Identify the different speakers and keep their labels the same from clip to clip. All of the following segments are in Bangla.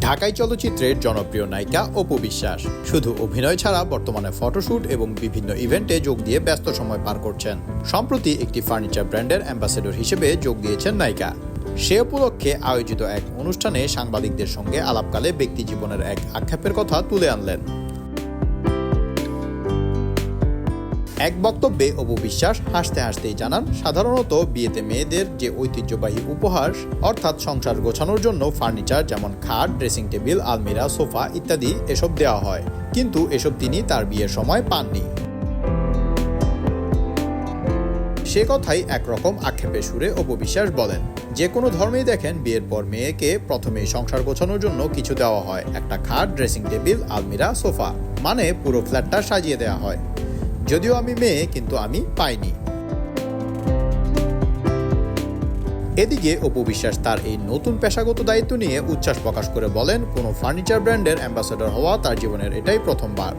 Speaker 1: ঢাকাই চলচ্চিত্রের জনপ্রিয় নায়িকা অপু বিশ্বাস। শুধু অভিনয় ছাড়া বর্তমানে ফটোশুট এবং বিভিন্ন ইভেন্টে যোগ দিয়ে ব্যস্ত সময় পার করছেন। সম্প্রতি একটি ফার্নিচার ব্র্যান্ডের অ্যাম্বাসেডর হিসেবে যোগ দিয়েছেন নায়িকা। সে উপলক্ষে আয়োজিত এক অনুষ্ঠানে সাংবাদিকদের সঙ্গে আলাপকালে ব্যক্তি জীবনের এক আক্ষেপের কথা তুলে আনলেন। এক বক্তব্যে অপু বিশ্বাস হাসতে হাসতেই জানান, সাধারণত বিয়েতে মেয়েদের যে ঐতিহ্যবাহী উপহার, অর্থাৎ সংসার গোছানোর জন্য ফার্নিচার যেমন খাট, ড্রেসিং টেবিল, আলমিরা, সোফা ইত্যাদি এসব দেওয়া হয়। কিন্তু এসব তিনি তার বিয়ের সময় পাননি। সে কথাই একরকম আক্ষেপে সুরে অপবিশ্বাস বলেন যে কোনো ধর্মেই দেখেন, বিয়ের পর মেয়েকে প্রথমে সংসার গোছানোর জন্য কিছু দেওয়া হয়। একটা খাট, ড্রেসিং টেবিল, আলমিরা, সোফা। মানে পুরো ফ্ল্যাটটা সাজিয়ে দেওয়া হয়। যদিও আমি মেয়ে, কিন্তু আমি পাইনি। এদিকে অপু বিশ্বাস তার এই নতুন পেশাগত দায়িত্ব নিয়ে উচ্ছ্বাস প্রকাশ করে বলেন, কোনো ফার্নিচার ব্র্যান্ডের অ্যাম্বাসেডর হওয়া তার জীবনের এটাই প্রথমবার।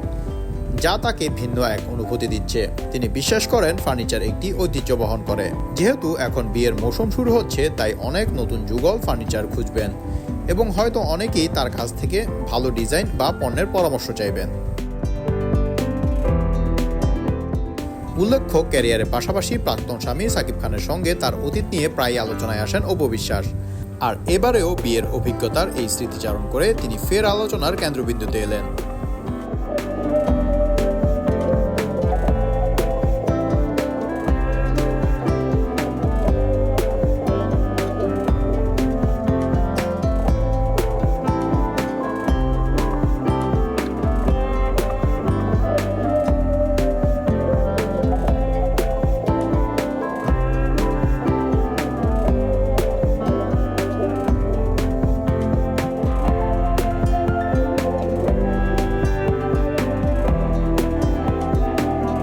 Speaker 1: যা তাকে ভিন্ন এক অনুভূতি দিচ্ছে। তিনি বিশ্বাস করেন, ফার্নিচার একটি ঐতিহ্য বহন করে। যেহেতু এখন বিয়ের মৌসুম শুরু হচ্ছে, তাই অনেক নতুন যুগল ফার্নিচার খুঁজবেন। এবং হয়তো অনেকেই তার কাছ থেকে ভালো ডিজাইন বা পণ্যের পরামর্শ চাইবেন। উল্লেখ্য, ক্যারিয়ারের পাশাপাশি প্রাক্তন স্বামী সাকিব খানের সঙ্গে তার অতীত নিয়ে প্রায় আলোচনায় আসেন অপবিশ্বাস। আর এবারেও বিয়ের অভিজ্ঞতার এই স্মৃতিচারণ করে তিনি ফের আলোচনার কেন্দ্রবিন্দুতে এলেন।